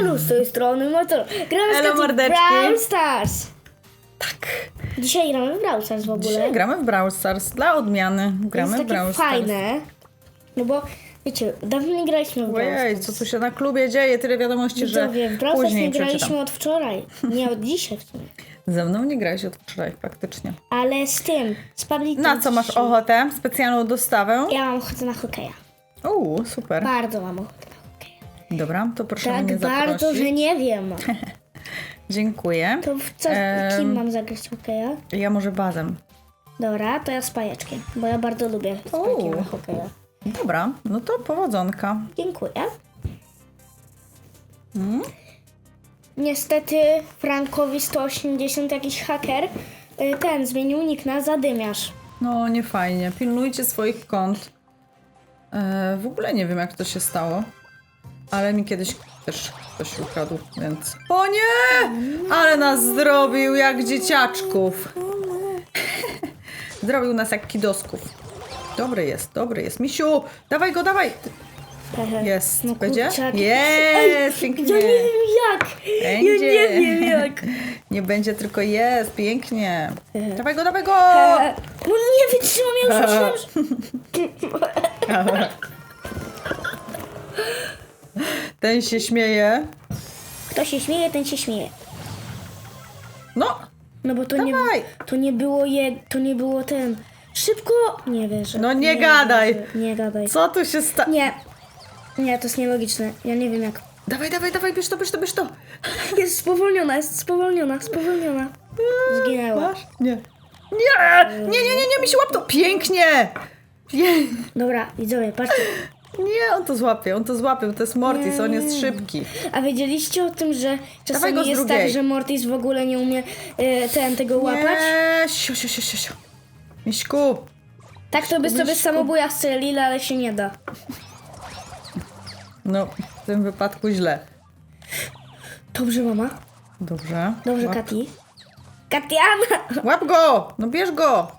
Elu z tej strony Motor. Gramy z Elo, Katy mordeczki. Brawl Stars. Tak. Dzisiaj gramy w Brawl Stars w ogóle. Dzisiaj gramy w Brawl Stars. Dla odmiany gramy jest w takie Brawl Stars. fajne. No bo, wiecie, dawno nie graliśmy w Brawl Ojej, Stars. co tu się na klubie dzieje? Tyle wiadomości, że Widzowie, w Brawl Stars później nie graliśmy przeczytam. od wczoraj. Nie od dzisiaj w sumie. Ze mną nie grałeś od wczoraj praktycznie. Ale z tym, z Public Na co masz ochotę? Specjalną dostawę? Ja mam ochotę na hokeja. Uuu, super. Bardzo mam ochotę. Dobra, to proszę mnie Tak zaprosić. bardzo, że nie wiem. Dziękuję. To w co, kim mam zagrać hokeja? Ja może bazem. Dobra, to ja z pajeczkiem, bo ja bardzo lubię z na hokeja. Dobra, no to powodzonka. Dziękuję. Mm? Niestety Frankowi 180 jakiś haker y, ten zmienił nick na zadymiarz. No, nie fajnie. Pilnujcie swoich kont. E, w ogóle nie wiem, jak to się stało. Ale mi kiedyś też ktoś ukradł, więc... O nie! Ale nas zrobił jak dzieciaczków. zrobił nas jak kidosków. Dobry jest, dobry jest. Misiu, dawaj go, dawaj! Jest, No będzie? Jest, pięknie. Ja nie wiem jak! Ja Będzie. nie wiem jak! Nie będzie, tylko jest, pięknie. Dawaj go, dawaj go! No nie wytrzymam, ja już myślałam, że... Ten się śmieje. Kto się śmieje, ten się śmieje. No, No bo to nie, Dawaj. to nie było je, to nie było ten... Szybko! Nie wierzę. No nie gadaj. wierzę, Nie gadaj. co tu się stało? Nie. Nie, to jest nielogiczne. Ja nie wiem jak. Dawaj, dawaj, dawaj, bierz to, bierz to, bierz to. Jest spowolniona, jest spowolniona, spowolniona. Zginęła. Masz? Nie. Nie, nie, nie, nie, nie, mi się łap to. Pięknie. Pię... Dobra, widzowie, patrzcie. Nie, on to złapie, on to złapie, to jest Mortis, on jest szybki. A wiedzieliście o tym, że Dawaj czasami go z jest drugiej. tak, że Mortis w ogóle nie umie e, ten, tego łapać? Nie, siu, siu, siu, siu, siu. Miśku, Tak to by sobie samobuja strzelili, ale się nie da. no w tym wypadku źle. Dobrze, mama. Dobrze. Dobrze, Łap, Kati. Katiana! łap go, no bierz go.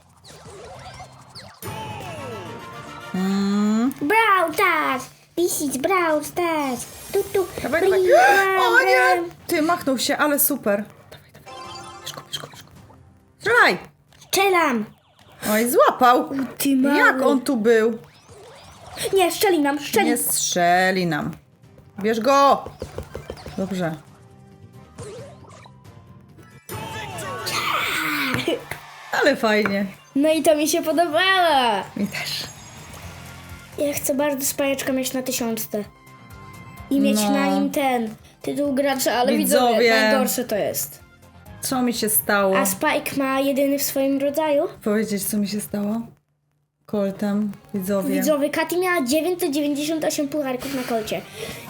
Mm, Brawl Stars! This is Brawl Stars! Tu, tu, dawaj, dawaj. bram, O nie, ty machnął się, ale super. Dawaj, dawaj. Go, bierz go. Strzelaj. Strzelam! Oj, złapał. Ty mały. Jak on tu był? Nie, strzeli nam, strzeli. Nie strzeli nam. Bierz go! Dobrze. Ale fajnie. No i to mi się podobało. Mi też. Ja chcę bardzo spajeczkę mieć na tysiączce. I mieć No. na nim ten tytuł gracza, ale Widzowie. widzowie, najgorsze to jest. Co mi się stało? A Spike ma jedyny w swoim rodzaju. Powiedzieć, co mi się stało? Coltem, widzowie. Widzowie, Katy miała 998 pucharków na kolcie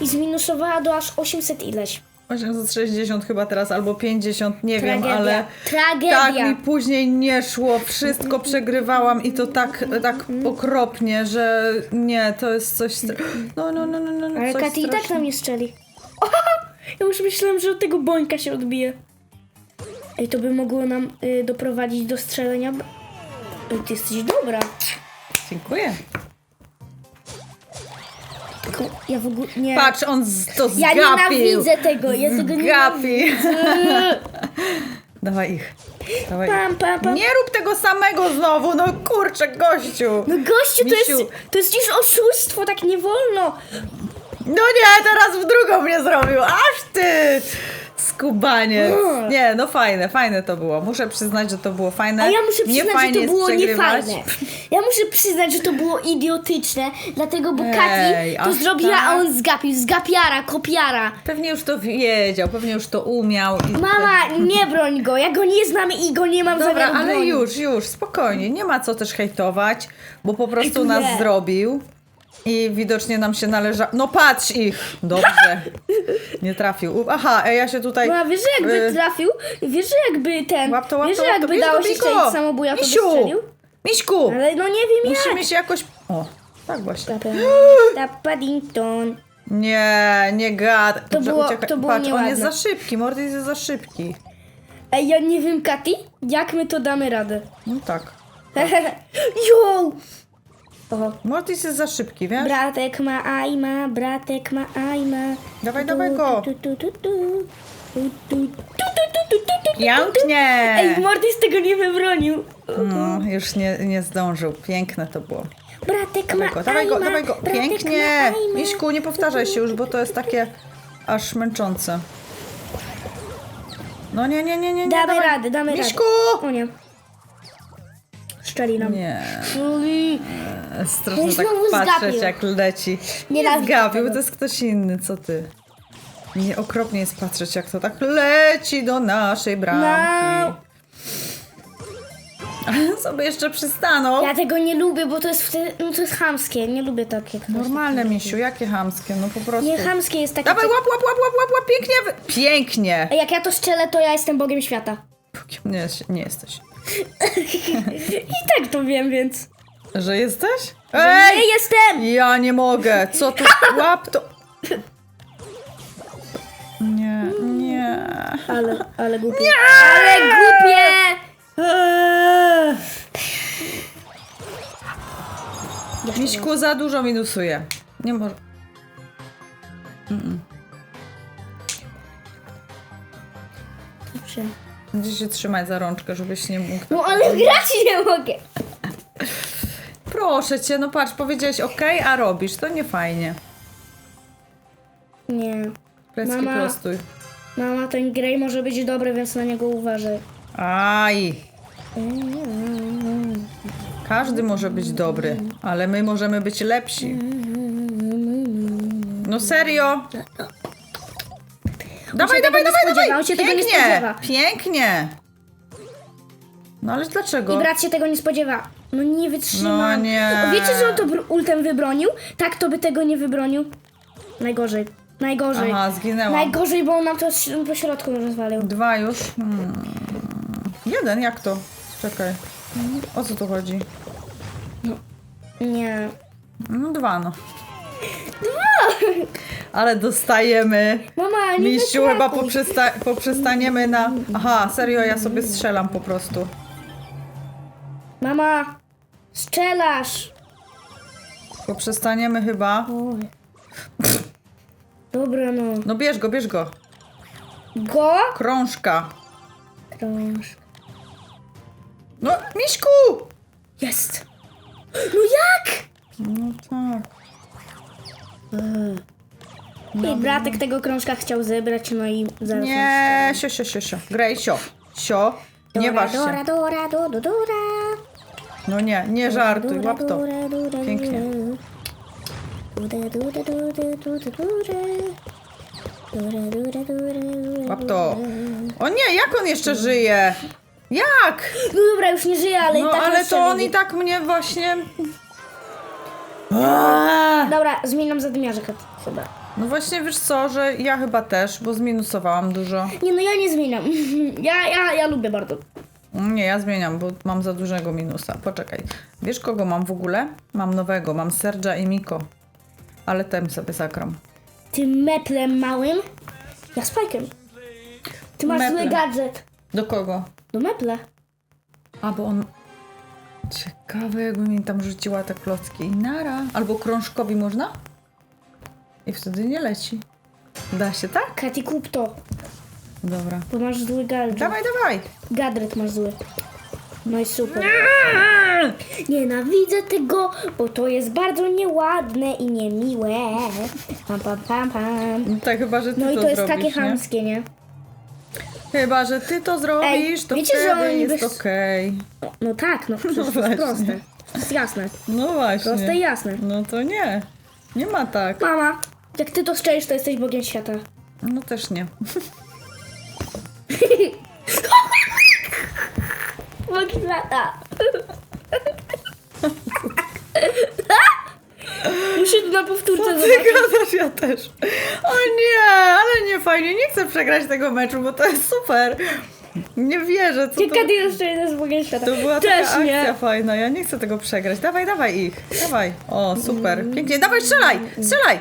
i zminusowała do aż 800 ileś. 860 chyba teraz, albo 50, nie wiem, Tragedia. ale Tragedia. tak mi później nie szło. Wszystko przegrywałam i to tak, tak okropnie, że nie, to jest coś... stra- No, no, no, no, no, no Ale coś Katy i tak strasznego. na mnie strzeli. Ja już myślałam, że od tego bońka się odbije. Ej, to by mogło nam y, doprowadzić do strzelenia. Ej, ty jesteś dobra. Dziękuję. Ja w ogóle nie. Patrz, on z, to ja zgapił. nienawidzę tego, ja tego Zgapi. Dawaj ich. Dawaj ich. Pam, pam, pam. Nie rób tego samego znowu, no kurczę, gościu. No gościu, to jest, to jest już oszustwo, tak nie wolno. No nie, teraz w drugą mnie zrobił. Aż ty! Skubaniec. Mm. Nie, no fajne, fajne to było. Muszę przyznać, że to było fajne. A ja muszę przyznać, że Niefajnie to było niefajne. Ja muszę przyznać, że to było idiotyczne, dlatego, bo Ej, Katy to zrobiła, a tak? on zgapił. Zgapiara, kopiara. Pewnie już to wiedział, pewnie już to umiał. Mama, nie broń go, ja go nie znam i go nie mam Dobra, zamiaru ale już, już, spokojnie. Nie ma co też hejtować, bo po prostu Ej, nas nie. zrobił. I widocznie nam się należa. No patrz ich! Dobrze. Nie trafił. U- Aha, e, ja się tutaj. No, a wiesz, że jakby y, trafił, wiesz, że jakby ten, Łap to, łap wiesz, to, że łap to. jakby Bierz dało go, się strzelić samobuja, to by Misiu! strzelił. Miśku! Ale no nie wiem jak. Musimy się jakoś. O, tak właśnie. Ta Paddington. Nie, nie gad. Dobrze, było- uciekaj. to było Patrz, on nieładne. jest za szybki, Mortis jest za szybki. Ej, ja nie wiem, Katy, jak my to damy radę. No tak. Jo! O. Mortis jest za szybki, wiesz? Bratek ma Aima, bratek ma Aima. Dawaj, dawaj go. Pięknie! Ej, Mortis tego nie wybronił. No, już nie, nie zdążył. Piękne to było. Bratek ma Dawaj go, dawaj go, dawaj go. Pięknie! Aima. Miśku, nie powtarzaj się już, bo to jest takie aż męczące. No nie, nie, nie, nie. nie Damy radę, damy radę. Miśku! Nie, Szczeli. strasznie No i tak znowu patrzeć zgapił. jak leci. Nie Nienawidzę zgapił, tego. bo to jest ktoś inny, co ty. Nie okropnie jest patrzeć jak to tak leci do naszej bramki. No. Ale sobie jeszcze przystanął. Ja tego nie lubię, bo to jest wtedy, no to jest chamskie. Nie lubię takie. Normalne, misiu, jakie hamskie, no po prostu. Nie chamskie jest takie. Dawaj, łap, łap, łap, łap, łap, łap, pięknie, wy- pięknie. A jak ja to strzelę, to ja jestem Bogiem świata. Nie, nie jesteś. I tak to wiem, więc. Że jesteś? Że Ej! Nie jestem! Ja nie mogę, co tu, łap to. Nie, nie. Ale, ale głupie. Ale głupie! Eee. Jeszcze Miśku za dużo minusuje. Nie może. Dobrze. Będzie się trzymać za rączkę, żebyś nie mógł. No ale grać nie mogę. Proszę cię, no patrz, powiedziałeś ok, a robisz. To nie fajnie. Nie. Plecki Mama. prostuj. Mama, ten Grey może być dobry, więc na niego uważaj. Aj! Każdy może być dobry, ale my możemy być lepsi. No serio? Dawaj, dawaj, dawaj, dawaj! on się tego nie Pięknie! spodziewa. Pięknie! No ale I dlaczego? brat się tego nie spodziewa. No nie wytrzymam. No nie. Wiecie, że on to br- ultem wybronił? Tak, to by tego nie wybronił. Najgorzej. Najgorzej. Aha, zginęła. Najgorzej, bo on nam to po środku rozwalił. Dwa już. Hmm. Jeden, jak to? Czekaj. O co tu chodzi? Nie. No dwa, no. Dwa! Ale dostajemy. Mama, nie Misiu, chyba poprzesta poprzestaniemy na... Aha, serio, ja sobie strzelam po prostu. Mama, strzelasz. Poprzestaniemy chyba. Oj. Dobra, no. No bierz go, bierz go. Go? Krążka. Krąż. No, Miśku! Jest. No jak? No tak. I bratek tego krążka chciał zebrać, no i zaraz. Nie, sio, sio, sio, sio. Grej, sio. Sio. Nie waż Dora, się. dora, do, do, dora. No nie, nie żartuj, Dora, łap to. dora, dora, Pięknie. Dora, dora, dora, dora, dora. Dora, dora, dora, dora, Łap to. O nie, jak on jeszcze żyje? Jak? No dobra, już nie żyje, ale No i tak ale jeszcze to on i tak mnie właśnie... Dobra, zmieniam zadymiarze chyba. No właśnie wiesz co, że ja chyba też, bo zminusowałam dużo. Nie, no ja nie zmieniam. Ja, ja, ja lubię bardzo. Nie, ja zmieniam, bo mam za dużego minusa. Poczekaj. Wiesz kogo mam w ogóle? Mam nowego, mam Sergia i Miko. Ale tem sobie zakram. Tym meplem małym, ja spajkiem. Ty masz Meple. zły gadżet. Do kogo? Do meple. A, bo on... Ciekawe, jakby mi tam rzuciła te klocki. I nara. Albo krążkowi można? I wtedy nie leci. Da się tak? Katy, kup to, Dobra. bo masz zły gadżet. Dawaj, dawaj! Gadżet masz zły. No i super. Nienawidzę tego, bo to jest bardzo nieładne i niemiłe. Pam, pam, pam, pam. No tak, chyba, że ty No i to, to jest zrobisz, takie nie? chamskie, nie? Chyba, że ty to zrobisz, Ej, to wiecie, że wtedy oni jest bez- okej. No, no tak, no przecież to właśnie. jest proste. To jest jasne. No właśnie. Proste i jasne. No to nie. Nie ma tak. Mama, jak ty to szczelisz, to jesteś Bogiem świata. No też nie. Bóg świata. Muszę na powtórce Ty zobaczyć. gadasz, ja też. O nie, ale nie fajnie. Nie chcę przegrać tego meczu, bo to jest super. Nie wierzę, co to... Ciekawe jeszcze jeden z Bogiem świata. To była Też taka akcja nie. fajna. Ja nie chcę tego przegrać. Dawaj, dawaj ich. Dawaj. O, super. Pięknie. Dawaj, strzelaj. Strzelaj.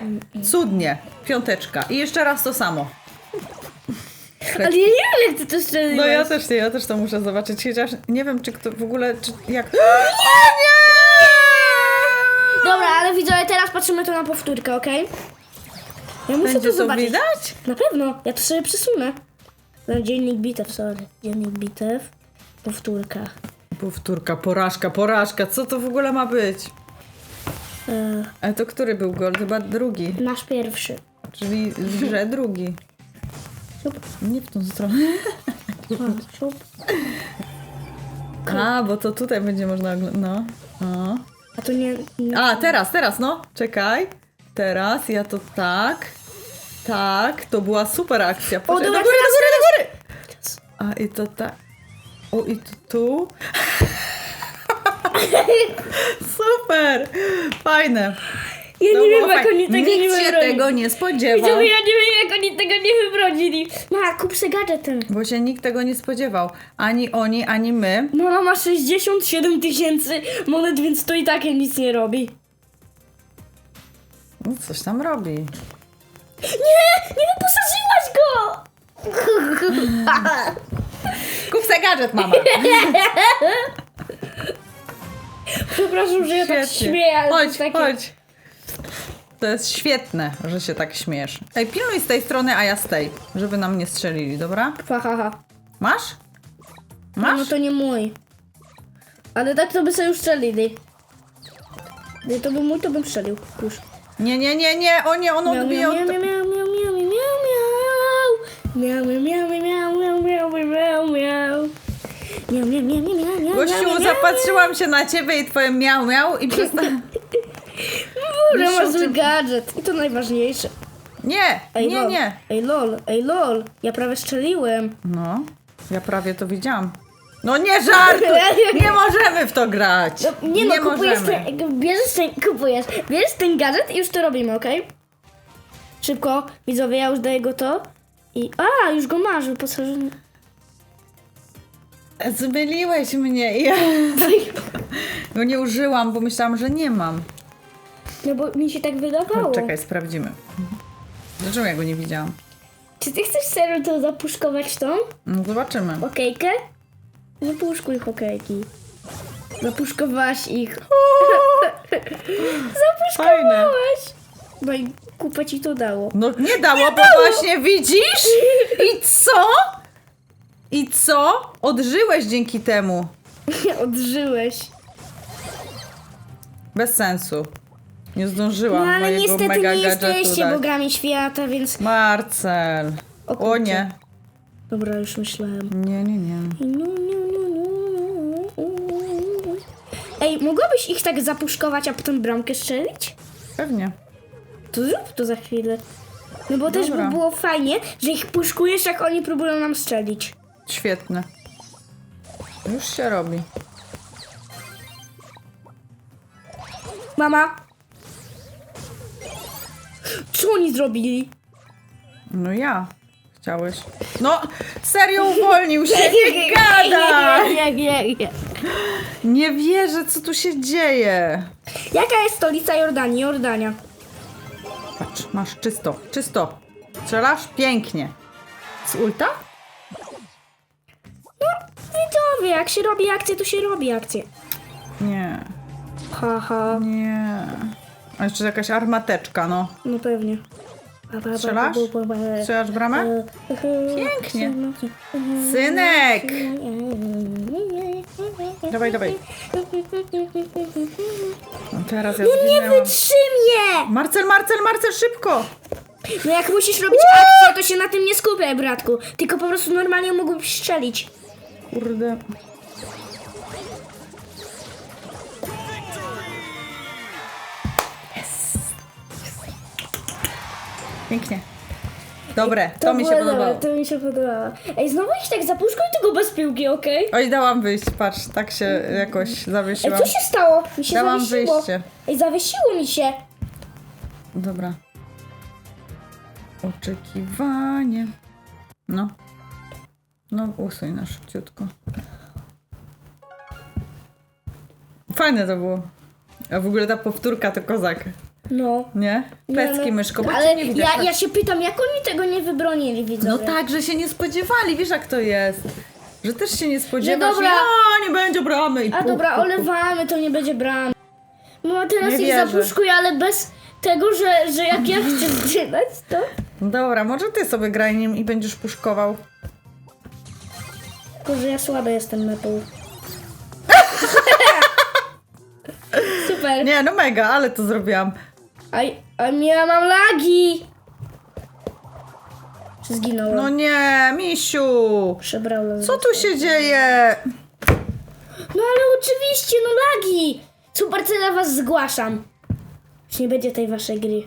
Cudnie. Piąteczka. I jeszcze raz to samo. Ale ja nie wiem, jak ty to strzeliłeś. No ja też nie, ja też to muszę zobaczyć. Chociaż nie wiem, czy kto w ogóle, czy jak... O nie! Ale widzowie, teraz patrzymy tu na powtórkę, okej? Ja muszę Będzie to to zobaczyć. widać? Na pewno, ja to sobie przesunę. No, dziennik bitew, sorry. Dziennik bitew, powtórka. Powtórka, porażka, porażka. Co to w ogóle ma być? E, Ale to który był gol? Chyba drugi. nasz pierwszy. Czyli grze drugi. Siup, Nie w tą stronę. a, siup. A, bo to tutaj będzie można oglądać. No. no. A to nie... nie. A, teraz, teraz, no. Czekaj. Teraz, ja to tak. Tak, to była super akcja. Poczekaj, dobra, do góry, do góry, do góry! A, i to tak. O, i to tu. super! Fajne. Ja No, nie wiem, jak fajnie. oni tego Nikt nie się wybronili. tego nie spodziewał. Widzowie, ja nie wiem, oni tego nie wybronili. Ma, kup se gadżetem. Bo się nikt tego nie spodziewał. Ani oni, ani my. Mama ma 67 tysięcy monet, więc to i tak nic nie robi. No, coś tam robi. Nie! Nie wyposażyłaś go! Kup se gadżet, mama. Przepraszam, że ja tak śmieję, ale to Chodź, jest takie... chodź. To jest świetne, że się tak śmiesz. Ej, pilnuj z tej strony, a ja z tej, żeby nam nie strzelili, dobra? Ha, ha, ha. Masz? No Masz? to nie mój. Ale tak to by sobie już strzelili. Gdyby to był mój, to bym strzelił. Już. Nie, nie, nie, nie, o nie, on Miau, odbije miau, od... miau, miau, miau, miau, miau, miau, miau. Miau, miau, miau, miau, miau, miau, miau, miau. Miau, miau, miau, miau, miau, miau, miau, Gościu, miau. zapatrzyłam się na ciebie i twoje miał, miał i przestałam... Kurde, masz zły gadżet. I to najważniejsze. Nie, Ej, nie, lol. nie. Ej, lol, ej, lol. Ja prawie strzeliłem. No, ja prawie to widziałam. No nie żartuj! Nie możemy w to grać! No, nie, no, kupujesz możemy. ten, bierzesz ten, kupujesz, bierzesz ten gadżet i już to robimy, okej? Szybko, widzowie, ja już daję go to. I, a, już go masz, wyposażony. Zmyliłeś mnie ja go nie użyłam, bo myślałam, że nie mam. No bo mi się tak wydawało. Czekaj, sprawdzimy. Dlaczego ja go nie widziałam? Czy ty chcesz serio to zapuszkować tą No zobaczymy. okejkę? Zapuszkuj hokejki. Zapuszkowałaś ich. Fajne. Zapuszkowałaś! No i kupę ci to dało. No nie dało, bo właśnie widzisz? I co? I co? Odżyłeś dzięki temu. Odżyłeś. Bez sensu. Nie No zdążyłam ale mojego niestety mega nie gadżetu jesteście dać. bogami świata, więc... Marcel. O O kurczę. nie. Dobra, już myślałem. Nie, nie, nie. No, no, no, no. Ej, mogłabyś ich tak zapuszkować, a potem bramkę strzelić? Pewnie. To zrób to za chwilę. No bo też by Dobra. było fajnie, że ich puszkujesz, jak oni próbują nam strzelić. Świetne. Już się robi. Mama! Co oni zrobili? No ja. Chciałeś. No, serio uwolnił się. Nie gadaj! Nie, nie, nie. Nie wierzę, co tu się dzieje. Jaka jest stolica Jordanii? Jordania. Patrz, masz czysto, czysto. Strzelasz? Pięknie. Z ulta? Widzowie, jak się robi akcję, to się robi akcję. Nie, Haha, nie. A jeszcze jakaś armateczka, no. no pewnie. Strzelasz? Strzelasz bramę? Pięknie. Synek! Dawaj, dawaj. No teraz ja Nie zginęłam. wytrzymie! Marcel, Marcel, Marcel, szybko! No jak musisz robić akcję, to się na tym nie skupiaj, bratku. Tylko po prostu normalnie mógłbyś strzelić. Kurde. Pięknie. Dobre, to, mi się było podobało. Dobre, to mi się podobało. Ej, znowu ich tak zapuszkuj tylko bez piłki, okej? Oj, dałam wyjść, patrz, tak się jakoś Ej, zawiesiłam. co się stało? Mi się Dałam zawiesiło. wyjście. Ej, zawiesiło mi się. Dobra. Oczekiwanie. No. No, usuń na szybciutko. Fajne to było. A w ogóle ta powtórka to kozak, No. nie? Plecki, Nie, no, myszko, bo Ale cię nie widać. ja, ja się pytam, jak oni tego nie wybronili, widzowie? No tak, że się nie spodziewali, wiesz jak to jest. Że też się nie spodziewasz. dobra. Ja, nie będzie bramy. I A puk, dobra, olewamy, to nie będzie bram. No a teraz Nie ich wierzę. zapuszkuję, ale bez tego, że, że jak ja chcę zginąć, to... Dobra, może ty sobie graj nim i będziesz puszkował. Tylko, że ja słaby jestem mepą. Super. Nie, no mega, ale to zrobiłam. A, a ja mam lagi! Czy zginąłem? No nie, misiu! Przebrałem. Co tu się dzieje? No ale oczywiście, no lagi! Super, co ja was zgłaszam. Już nie będzie tej waszej gry.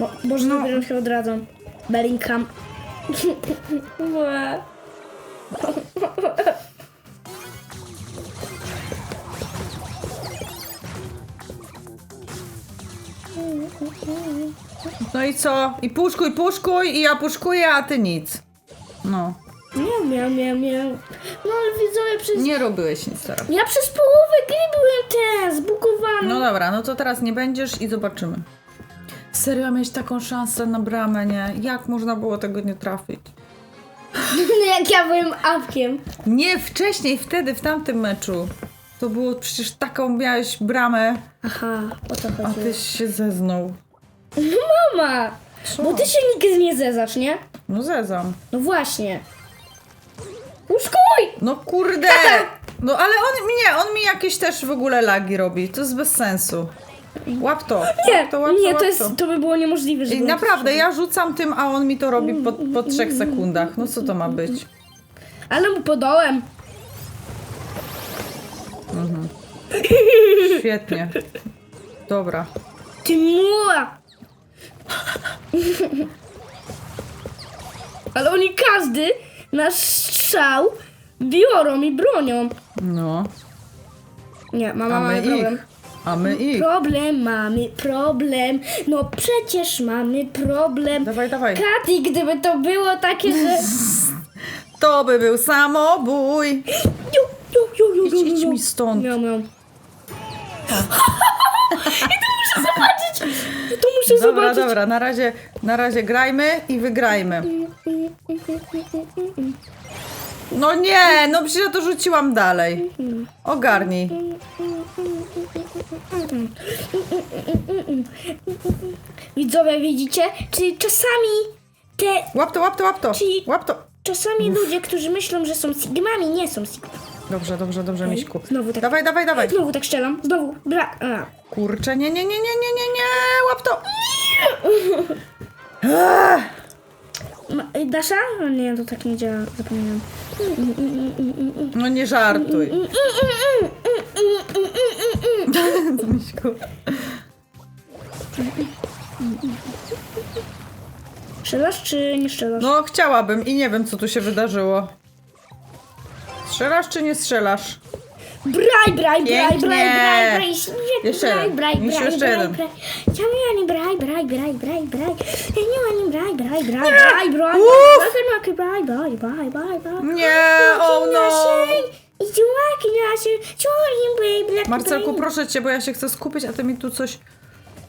No, może No. dopiero się odradzą. Bellingham. No i co? I puszkuj, puszkuj i ja puszkuję, a ty nic. No, miał, miał, miał, miał. No ale widzowie, przez... nie robiłeś nic teraz. Ja przez połowę gry byłem ten, zbugowany. No dobra, no to teraz nie będziesz i zobaczymy. Serio, mieć taką szansę na bramę, nie? Jak można było tego nie trafić? Jak ja byłem apkiem. Nie, wcześniej, wtedy, w tamtym meczu. To było przecież taką, miałeś bramę, Aha, o to a chodzi. ty się zeznął. Mama! Co? Bo ty się nigdy nie zezasz, nie? No zezam. No właśnie. Uszkuj! No kurde! No ale on mi nie, on mi jakieś też w ogóle lagi robi. To jest bez sensu. Łap to. Nie, łap to, łap nie, to, to, łap jest, to by było niemożliwe, I żeby... naprawdę, ja rzucam tym, a on mi to robi po, po trzech sekundach. No co to ma być? Ale mu podołem. Świetnie. Dobra. Ty muła! Ale oni każdy nasz strzał biorą i bronią. No. Nie, mama A ma my problem. ich. A my ich. Problem, mamy problem. No przecież mamy problem. Dawaj, dawaj. Kati, gdyby to było takie, że... To by był samobój. Ju, ju, ju, ju, Idź, ju, idź ju. mi stąd. Miał, miał. I to muszę zobaczyć! To muszę Dobra, zobaczyć. dobra, na razie, na razie grajmy i wygrajmy. No nie, no przecież ja to rzuciłam dalej. Ogarnij. Widzowie, widzicie? Czyli czasami te... Łap to, łap to, łap to. Czyli- Łap to. Czasami ludzie, którzy myślą, że są sigmami, nie są sigmami. Dobrze, dobrze, dobrze, Miśku. znowu tak- Dawaj, dawaj, dawaj. Znowu tak strzelam. Znowu. Bra... A. Kurczę, nie, nie, nie, nie, nie, nie, nie, łap to. Ma- y, Dasza? O nie, to tak nie działa. Zapomniałam. No nie żartuj. Miśku. Strzelasz czy nie strzelasz? No chciałabym i nie wiem, co tu się wydarzyło. Strzelasz czy nie strzelasz? Braj, braj, braj, Pięknie. braj, braj, braj. Jeszcze braj, jeden. braj, braj, jeszcze braj, jeden. braj. Chciałam ani braj, braj, braj, braj, braj. Ja nie ani braj, braj, braj, braj, braj. Uff. Braj, braj, braj, braj, braj, braj. Nie, o no. Nasze, braj, braj, Marcelku, braj. proszę cię, bo ja się chcę skupić, a ty mi tu coś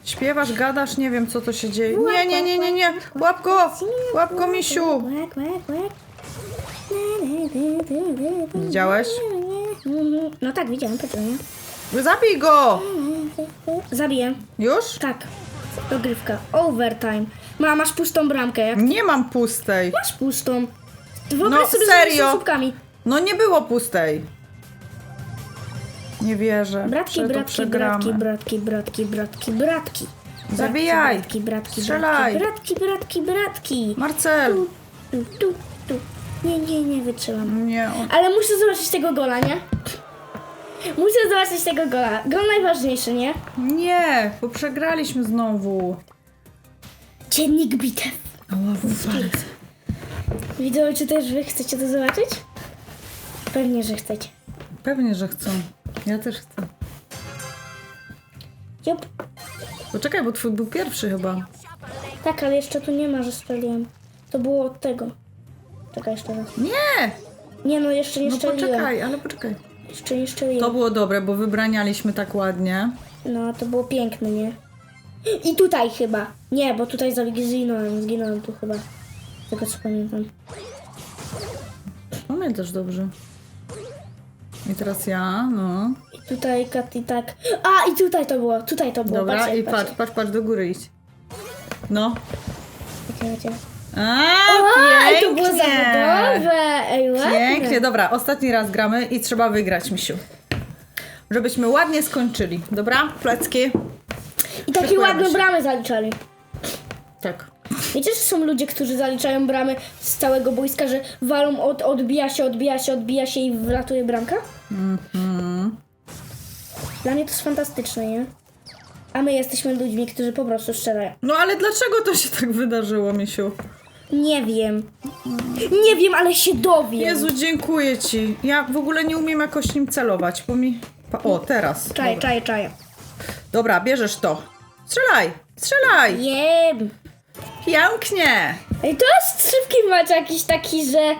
śpiewasz, gadasz, nie wiem co to się dzieje. Nie, nie, nie, nie, nie. Łap go, łap go, misiu. Łak, łak, łak. Widziałeś? No tak, widziałem, pewnie. Zabij go. Zabiję. Już? Tak. Dogrywka. Overtime. Ma, masz pustą bramkę. Jak Nie mam pustej. masz pustą. Wyobraź No, sobie serio? słupkami. No nie było pustej. Nie wierzę, Bratki, bratki, bratki, bratki, bratki, bratki, bratki. Zabijaj. Bratki, bratki, Strzelaj. bratki, bratki, bratki. Marcel. Tu, tu, tu, tu. Nie, nie, nie wytrzymam. Nie. Ale muszę zobaczyć tego gola, nie? Muszę zobaczyć tego gola. Gol najważniejszy, nie? nie, bo przegraliśmy znowu. Dziennik bitew. Ała, Widzowie, czy też wy chcecie to zobaczyć? Pewnie, że chcecie. Pewnie, że chcą. Ja też chcę. Jup. Poczekaj, bo twój był pierwszy chyba. Tak, ale jeszcze tu nie ma, że strzeliłem. To było od tego. Czekaj jeszcze raz. Nie! Nie no, jeszcze nie No poczekaj, ale poczekaj. Jeszcze nie strzeliłem. To było dobre, bo wybranialiśmy tak ładnie. No, to było piękne, nie? I tutaj chyba. Nie, bo tutaj zginąłem, zginąłem tu chyba. Z tego co pamiętam. Pamiętasz dobrze. I teraz ja, no. I tutaj Katy tak. A, i tutaj to było, tutaj to było. Dobra, patrzcie, i patrz, patrzcie. patrz, patrz, do góry idź. No. Czekajcie. A, i to było zawodowe! Ej, ładne. Pięknie, dobra, ostatni raz gramy i trzeba wygrać, misiu. Żebyśmy ładnie skończyli, dobra? Plecki. I takie Szykujemy ładne się. bramy zaliczali. Tak. Wiecie, że są ludzie, którzy zaliczają bramy z całego boiska, że walą, od, odbija się, odbija się, odbija się i wylatuje bramka? Mhm. Dla mnie to jest fantastyczne, nie? A my jesteśmy ludźmi, którzy po prostu strzelają. No ale dlaczego to się tak wydarzyło, misiu? Nie wiem. Nie wiem, ale się dowiem. Jezu, dziękuję ci. Ja w ogóle nie umiem jakoś nim celować, bo mi... Pa- O, teraz. Czaj, Dobra. czaj, czaj. Dobra, bierzesz to. Strzelaj, strzelaj. Jem. Pięknie. Ej, to jest szybki mecz jakiś taki, że...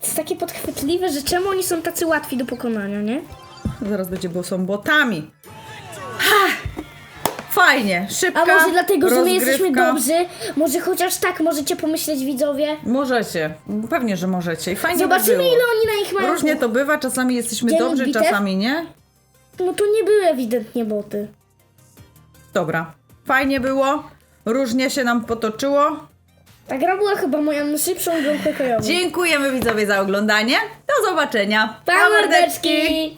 To jest takie podchwytliwe, że czemu oni są tacy łatwi do pokonania, nie? Zaraz będzie, bo są botami. Fajnie, szybka A może dlatego, że my jesteśmy dobrzy? Może chociaż tak możecie pomyśleć, widzowie? Możecie, pewnie, że możecie i fajnie Zobaczymy, by było. ile oni na nich mają. Różnie to bywa, czasami jesteśmy Dzień dobrzy, bitew? czasami nie. No to nie były ewidentnie boty. Dobra, fajnie było, różnie się nam potoczyło. Ta gra była chyba moją szybszą grą hokejową. Dziękujemy widzowie za oglądanie. Do zobaczenia. Pa, mordeczki!